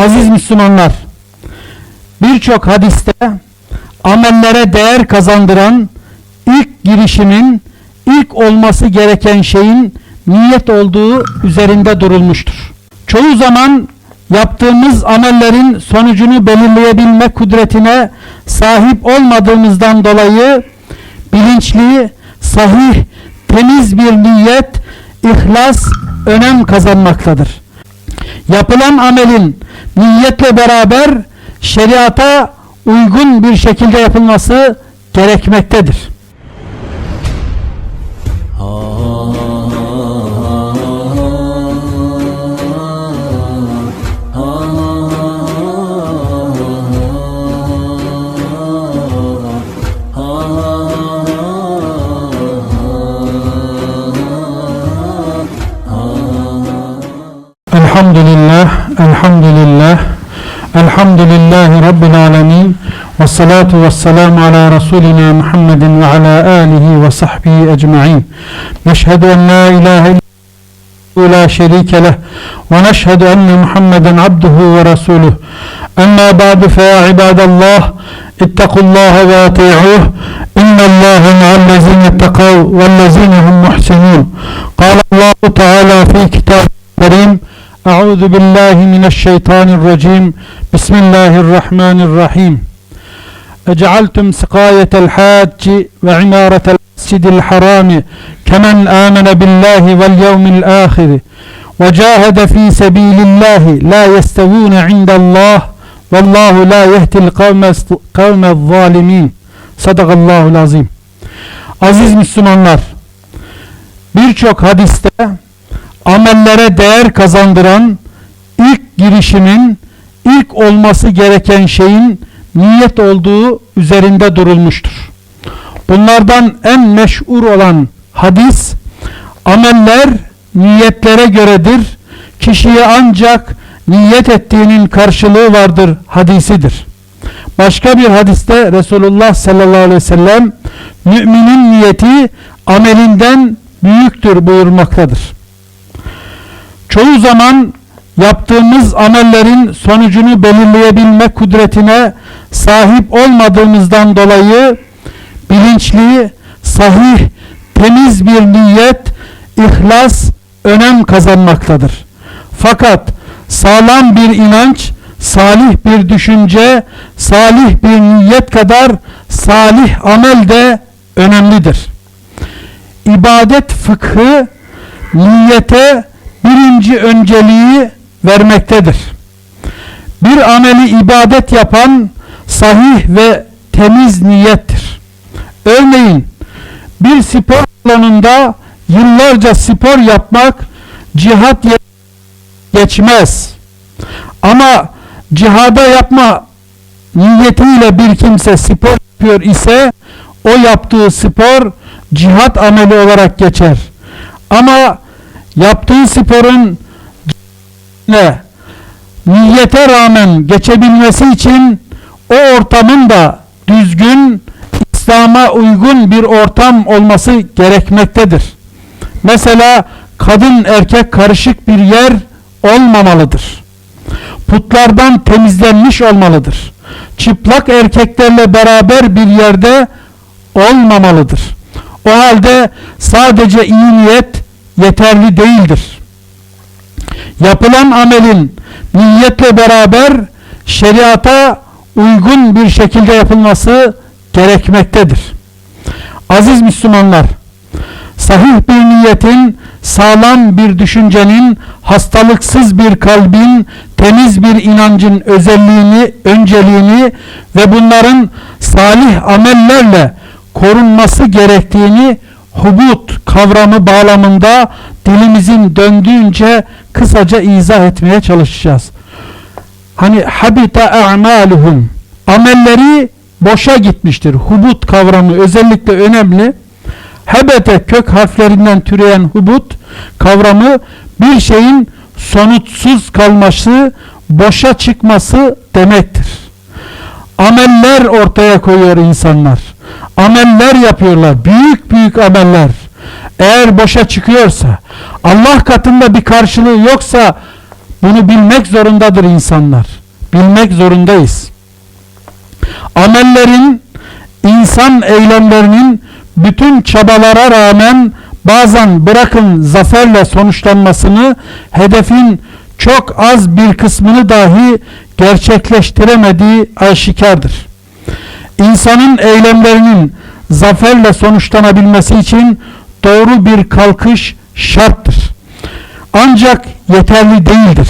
Aziz Müslümanlar, birçok hadiste amellere değer kazandıran ilk girişimin, ilk olması gereken şeyin niyet olduğu üzerinde durulmuştur. Çoğu zaman yaptığımız amellerin sonucunu belirleyebilme kudretine sahip olmadığımızdan dolayı bilinçli, sahih, temiz bir niyet, ihlas önem kazanmaktadır. Yapılan amelin niyetle beraber şeriata uygun bir şekilde yapılması gerekmektedir. الحمد لله الحمد لله رب العالمين والصلاة والسلام على رسولنا محمد وعلى آله وصحبه أجمعين. نشهد أن لا إله إلا لا شريك له ونشهد أن محمدا عبده ورسوله. أما بعد فيا عباد الله اتقوا الله وأطيعوه إن الله مع الذين اتقوا والذين هم محسنون. قال الله تعالى في كتاب الكريم Euzu billahi mineşşeytanirracim. Bismillahirrahmanirrahim. Ece'altum sikayetel hacci ve imaretel mescidil harami kemen amene billahi vel yevmil ahiri ve cahede fi sebilillahi la yestevune indallah vallahu la yehdil kavme zalimin. Sadakallahul azim. Aziz Müslümanlar, birçok hadiste amellere değer kazandıran ilk girişimin ilk olması gereken şeyin niyet olduğu üzerinde durulmuştur. Bunlardan en meşhur olan hadis ameller niyetlere göredir. Kişiye ancak niyet ettiğinin karşılığı vardır hadisidir. Başka bir hadiste Resulullah sallallahu aleyhi ve sellem müminin niyeti amelinden büyüktür buyurmaktadır. Çoğu zaman yaptığımız amellerin sonucunu belirleyebilme kudretine sahip olmadığımızdan dolayı bilinçli, sahih, temiz bir niyet, ihlas önem kazanmaktadır. Fakat sağlam bir inanç, salih bir düşünce, salih bir niyet kadar salih amel de önemlidir. İbadet fıkhı niyete birinci önceliği vermektedir. Bir ameli ibadet yapan sahih ve temiz niyettir. Örneğin bir spor salonunda yıllarca spor yapmak cihat geçmez. Ama cihada yapma niyetiyle bir kimse spor yapıyor ise o yaptığı spor cihat ameli olarak geçer. Ama yaptığı sporun ne niyete rağmen geçebilmesi için o ortamın da düzgün İslam'a uygun bir ortam olması gerekmektedir. Mesela kadın erkek karışık bir yer olmamalıdır. Putlardan temizlenmiş olmalıdır. Çıplak erkeklerle beraber bir yerde olmamalıdır. O halde sadece iyi niyet yeterli değildir. Yapılan amelin niyetle beraber şeriata uygun bir şekilde yapılması gerekmektedir. Aziz Müslümanlar, sahih bir niyetin, sağlam bir düşüncenin, hastalıksız bir kalbin, temiz bir inancın özelliğini, önceliğini ve bunların salih amellerle korunması gerektiğini hubut kavramı bağlamında dilimizin döndüğünce kısaca izah etmeye çalışacağız. Hani habita a'maluhum amelleri boşa gitmiştir. Hubut kavramı özellikle önemli. Hebete kök harflerinden türeyen hubut kavramı bir şeyin sonuçsuz kalması, boşa çıkması demektir. Ameller ortaya koyuyor insanlar. Ameller yapıyorlar. Büyük büyük ameller. Eğer boşa çıkıyorsa, Allah katında bir karşılığı yoksa Bunu bilmek zorundadır insanlar. Bilmek zorundayız. Amellerin, insan eylemlerinin bütün çabalara rağmen bazen bırakın zaferle sonuçlanmasını, hedefin çok az bir kısmını dahi gerçekleştiremediği aşikardır. İnsanın eylemlerinin zaferle sonuçlanabilmesi için doğru bir kalkış şarttır. Ancak yeterli değildir.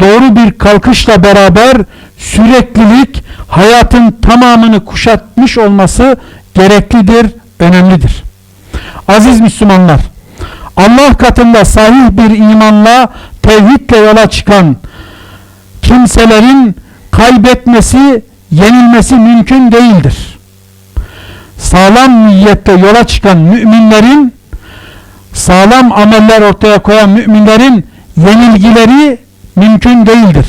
Doğru bir kalkışla beraber süreklilik hayatın tamamını kuşatmış olması gereklidir, önemlidir. Aziz Müslümanlar, Allah katında sahih bir imanla tevhidle yola çıkan kimselerin kaybetmesi, yenilmesi mümkün değildir. Sağlam niyette yola çıkan müminlerin sağlam ameller ortaya koyan müminlerin yenilgileri mümkün değildir.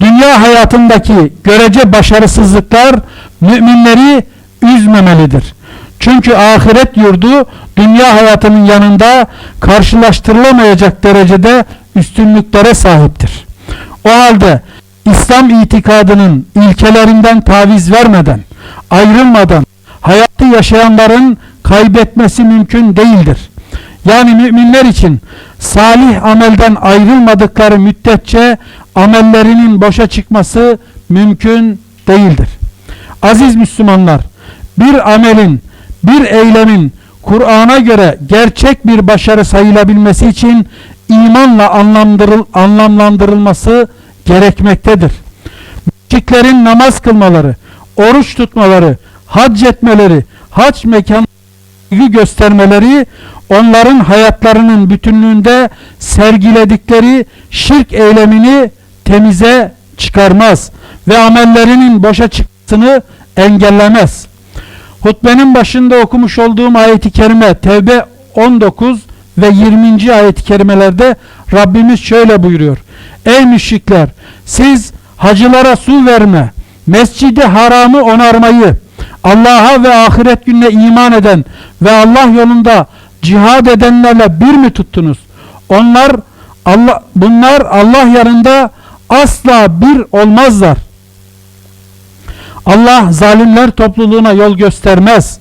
Dünya hayatındaki görece başarısızlıklar müminleri üzmemelidir. Çünkü ahiret yurdu dünya hayatının yanında karşılaştırılamayacak derecede üstünlüklere sahiptir. O halde İslam itikadının ilkelerinden taviz vermeden, ayrılmadan hayatı yaşayanların kaybetmesi mümkün değildir. Yani müminler için salih amelden ayrılmadıkları müddetçe amellerinin boşa çıkması mümkün değildir. Aziz Müslümanlar, bir amelin, bir eylemin Kur'an'a göre gerçek bir başarı sayılabilmesi için imanla anlamlandırıl, anlamlandırılması gerekmektedir. Müşriklerin namaz kılmaları, oruç tutmaları, hac etmeleri, hac mekanı göstermeleri onların hayatlarının bütünlüğünde sergiledikleri şirk eylemini temize çıkarmaz ve amellerinin boşa çıktığını engellemez. Hutbenin başında okumuş olduğum ayeti kerime Tevbe 19 ve 20. ayet-i kerimelerde Rabbimiz şöyle buyuruyor. Ey müşrikler siz hacılara su verme, mescidi haramı onarmayı, Allah'a ve ahiret gününe iman eden ve Allah yolunda cihad edenlerle bir mi tuttunuz? Onlar Allah bunlar Allah yanında asla bir olmazlar. Allah zalimler topluluğuna yol göstermez.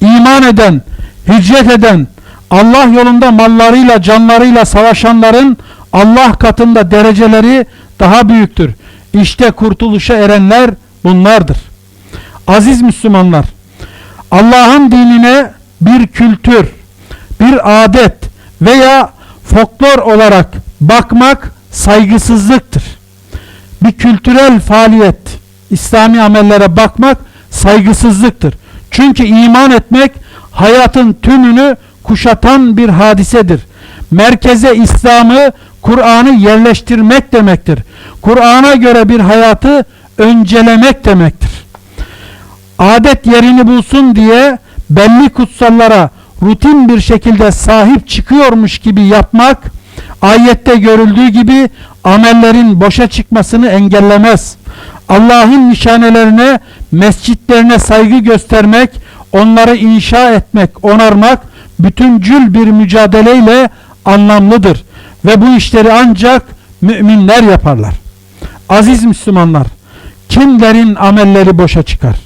İman eden, hicret eden, Allah yolunda mallarıyla, canlarıyla savaşanların Allah katında dereceleri daha büyüktür. İşte kurtuluşa erenler bunlardır. Aziz Müslümanlar, Allah'ın dinine bir kültür, bir adet veya folklor olarak bakmak saygısızlıktır. Bir kültürel faaliyet, İslami amellere bakmak saygısızlıktır. Çünkü iman etmek hayatın tümünü kuşatan bir hadisedir. Merkeze İslam'ı, Kur'an'ı yerleştirmek demektir. Kur'an'a göre bir hayatı öncelemek demektir. Adet yerini bulsun diye belli kutsallara rutin bir şekilde sahip çıkıyormuş gibi yapmak, ayette görüldüğü gibi amellerin boşa çıkmasını engellemez. Allah'ın nişanelerine, mescitlerine saygı göstermek, onları inşa etmek, onarmak bütüncül bir mücadeleyle anlamlıdır. Ve bu işleri ancak müminler yaparlar. Aziz Müslümanlar, kimlerin amelleri boşa çıkar?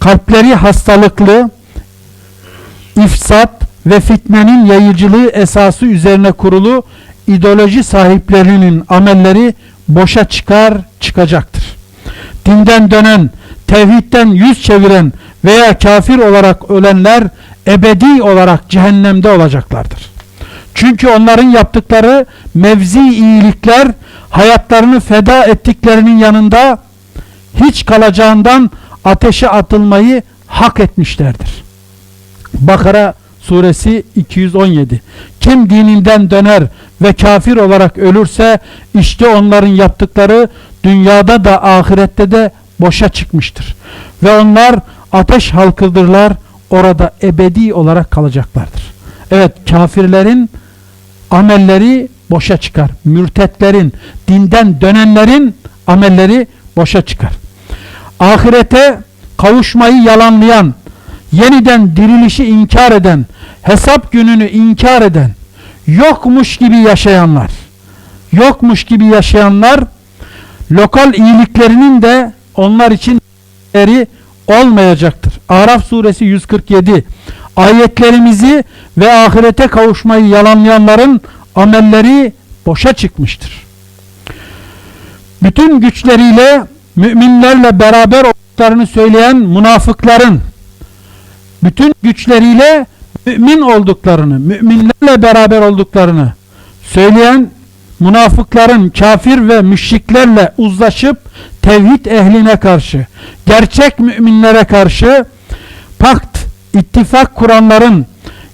Kalpleri hastalıklı, ifsat ve fitnenin yayıcılığı esası üzerine kurulu ideoloji sahiplerinin amelleri boşa çıkar çıkacaktır. Dinden dönen, tevhidden yüz çeviren veya kafir olarak ölenler ebedi olarak cehennemde olacaklardır. Çünkü onların yaptıkları mevzi iyilikler hayatlarını feda ettiklerinin yanında hiç kalacağından ateşe atılmayı hak etmişlerdir. Bakara suresi 217 Kim dininden döner ve kafir olarak ölürse işte onların yaptıkları dünyada da ahirette de boşa çıkmıştır. Ve onlar ateş halkıdırlar orada ebedi olarak kalacaklardır. Evet kafirlerin amelleri boşa çıkar. Mürtetlerin, dinden dönenlerin amelleri boşa çıkar. Ahirete kavuşmayı yalanlayan, yeniden dirilişi inkar eden, hesap gününü inkar eden, yokmuş gibi yaşayanlar, yokmuş gibi yaşayanlar lokal iyiliklerinin de onlar için olmayacaktır. Araf suresi 147 ayetlerimizi ve ahirete kavuşmayı yalanlayanların amelleri boşa çıkmıştır. Bütün güçleriyle müminlerle beraber olduklarını söyleyen münafıkların bütün güçleriyle mümin olduklarını, müminlerle beraber olduklarını söyleyen münafıkların kafir ve müşriklerle uzlaşıp tevhid ehline karşı, gerçek müminlere karşı pakt, ittifak kuranların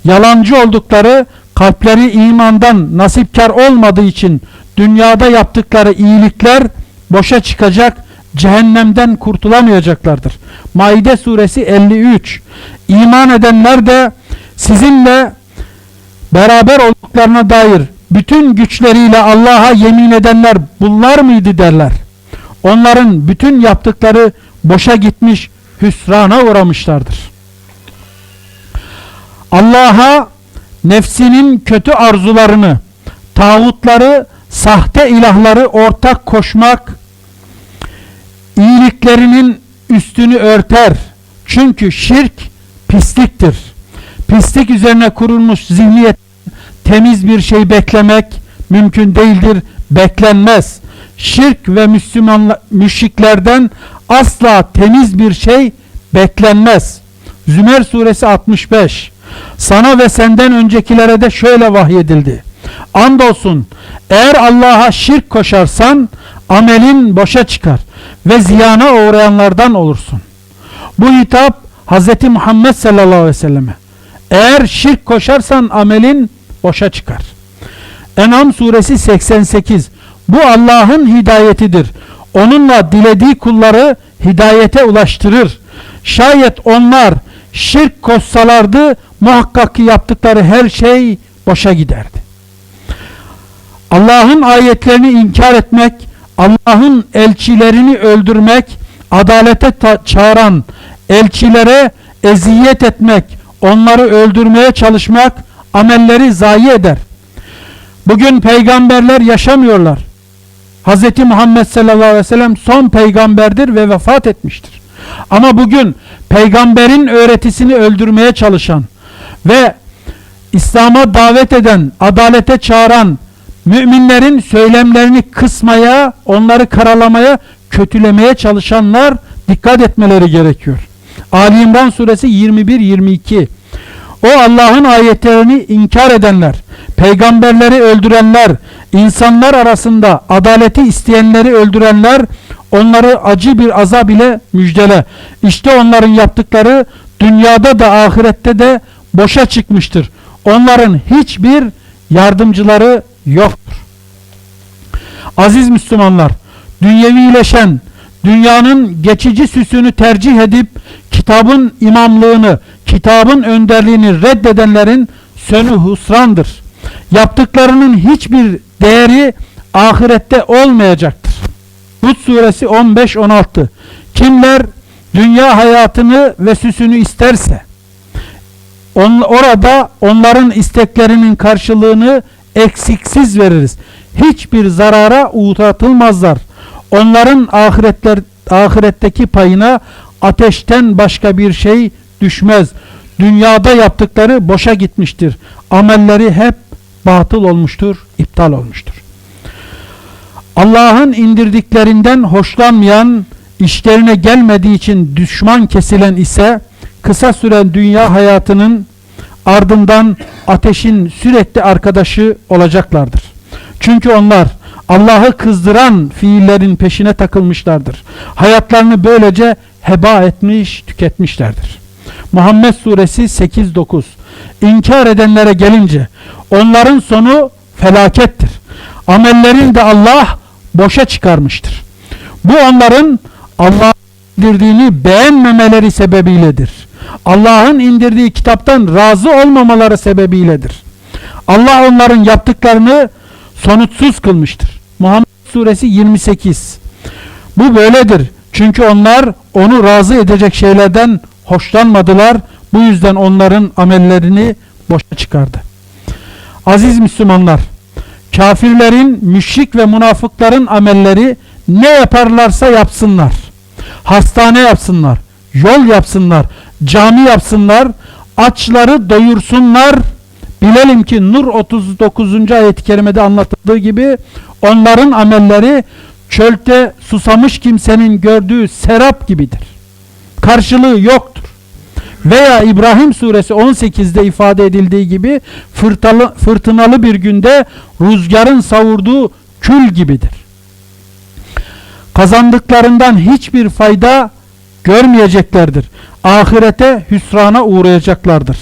yalancı oldukları, kalpleri imandan nasipkar olmadığı için dünyada yaptıkları iyilikler boşa çıkacak, cehennemden kurtulamayacaklardır. Maide suresi 53 İman edenler de sizinle beraber olduklarına dair bütün güçleriyle Allah'a yemin edenler bunlar mıydı derler. Onların bütün yaptıkları boşa gitmiş, hüsrana uğramışlardır. Allah'a nefsinin kötü arzularını, tağutları, sahte ilahları ortak koşmak, iyiliklerinin üstünü örter. Çünkü şirk pisliktir. Pislik üzerine kurulmuş zihniyet temiz bir şey beklemek mümkün değildir, beklenmez. Şirk ve Müslüman müşriklerden asla temiz bir şey beklenmez. Zümer suresi 65 Sana ve senden öncekilere de şöyle vahyedildi. Andolsun eğer Allah'a şirk koşarsan amelin boşa çıkar ve ziyana uğrayanlardan olursun. Bu hitap Hz. Muhammed sallallahu aleyhi ve selleme. Eğer şirk koşarsan amelin boşa çıkar. En'am suresi 88 Bu Allah'ın hidayetidir. Onunla dilediği kulları hidayete ulaştırır. Şayet onlar şirk koşsalardı muhakkak ki yaptıkları her şey boşa giderdi. Allah'ın ayetlerini inkar etmek, Allah'ın elçilerini öldürmek, adalete çağıran elçilere eziyet etmek, onları öldürmeye çalışmak amelleri zayi eder. Bugün peygamberler yaşamıyorlar. Hz. Muhammed sallallahu aleyhi ve sellem son peygamberdir ve vefat etmiştir. Ama bugün peygamberin öğretisini öldürmeye çalışan ve İslam'a davet eden, adalete çağıran müminlerin söylemlerini kısmaya, onları karalamaya, kötülemeye çalışanlar dikkat etmeleri gerekiyor. Ali İmran suresi 21-22 O Allah'ın ayetlerini inkar edenler, peygamberleri öldürenler, insanlar arasında adaleti isteyenleri öldürenler, onları acı bir azab ile müjdele. İşte onların yaptıkları dünyada da ahirette de boşa çıkmıştır. Onların hiçbir yardımcıları yoktur. Aziz Müslümanlar, dünyevileşen, dünyanın geçici süsünü tercih edip kitabın imamlığını, kitabın önderliğini reddedenlerin sönü husrandır. Yaptıklarının hiçbir değeri ahirette olmayacaktır. Hud suresi 15-16 Kimler dünya hayatını ve süsünü isterse on, orada onların isteklerinin karşılığını eksiksiz veririz. Hiçbir zarara uğratılmazlar. Onların ahiretler ahiretteki payına ateşten başka bir şey düşmez. Dünyada yaptıkları boşa gitmiştir. Amelleri hep batıl olmuştur, iptal olmuştur. Allah'ın indirdiklerinden hoşlanmayan, işlerine gelmediği için düşman kesilen ise kısa süren dünya hayatının ardından ateşin sürekli arkadaşı olacaklardır. Çünkü onlar Allah'ı kızdıran fiillerin peşine takılmışlardır. Hayatlarını böylece heba etmiş, tüketmişlerdir. Muhammed suresi 8-9 İnkar edenlere gelince onların sonu felakettir. Amellerini de Allah boşa çıkarmıştır. Bu onların Allah'ın indirdiğini beğenmemeleri sebebiyledir. Allah'ın indirdiği kitaptan razı olmamaları sebebiyledir. Allah onların yaptıklarını sonuçsuz kılmıştır. Muhammed suresi 28 Bu böyledir. Çünkü onlar onu razı edecek şeylerden hoşlanmadılar. Bu yüzden onların amellerini boşa çıkardı. Aziz Müslümanlar, Kafirlerin, müşrik ve münafıkların amelleri ne yaparlarsa yapsınlar. Hastane yapsınlar, yol yapsınlar, cami yapsınlar, açları doyursunlar. Bilelim ki Nur 39. ayet-i kerimede anlatıldığı gibi onların amelleri çölde susamış kimsenin gördüğü serap gibidir. Karşılığı yoktur. Veya İbrahim suresi 18'de ifade edildiği gibi fırtalı, fırtınalı bir günde rüzgarın savurduğu kül gibidir. Kazandıklarından hiçbir fayda görmeyeceklerdir. Ahirete hüsrana uğrayacaklardır.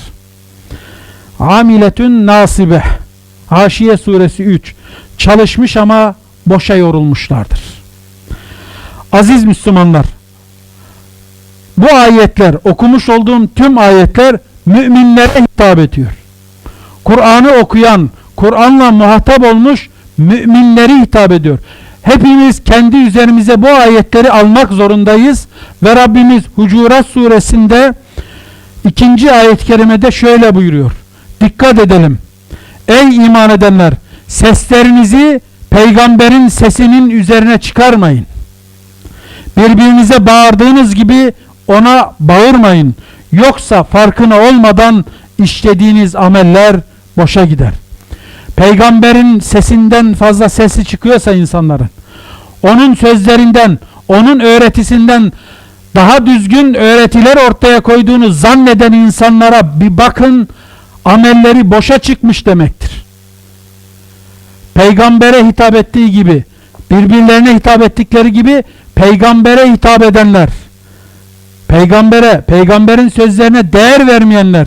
Amiletün nasibe Haşiye suresi 3 Çalışmış ama boşa yorulmuşlardır. Aziz Müslümanlar bu ayetler, okumuş olduğum tüm ayetler müminlere hitap ediyor. Kur'an'ı okuyan, Kur'an'la muhatap olmuş müminleri hitap ediyor. Hepimiz kendi üzerimize bu ayetleri almak zorundayız ve Rabbimiz Hucurat suresinde ikinci ayet-i kerimede şöyle buyuruyor. Dikkat edelim. Ey iman edenler seslerinizi peygamberin sesinin üzerine çıkarmayın. Birbirinize bağırdığınız gibi ona bağırmayın. Yoksa farkına olmadan işlediğiniz ameller boşa gider. Peygamberin sesinden fazla sesi çıkıyorsa insanların, onun sözlerinden, onun öğretisinden daha düzgün öğretiler ortaya koyduğunu zanneden insanlara bir bakın, amelleri boşa çıkmış demektir. Peygambere hitap ettiği gibi, birbirlerine hitap ettikleri gibi peygambere hitap edenler, peygambere, peygamberin sözlerine değer vermeyenler,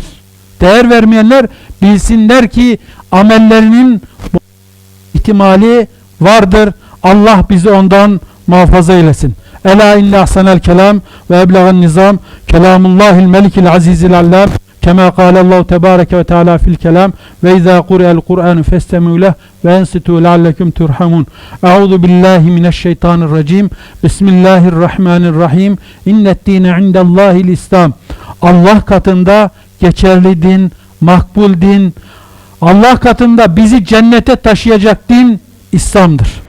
değer vermeyenler bilsinler ki amellerinin ihtimali vardır. Allah bizi ondan muhafaza eylesin. Ela inne ahsenel kelam ve eblegan nizam kelamullahil melikil azizil allam kema kâlallahu tebâreke ve teâlâ fil kelam ve izâ kure'el kur'anu festemû ve ensitû leallekum turhamun. Euzu billahi mineşşeytanirracim. Bismillahirrahmanirrahim. İnnet dîne indellâhil İslam Allah katında geçerli din, makbul din, Allah katında bizi cennete taşıyacak din İslam'dır.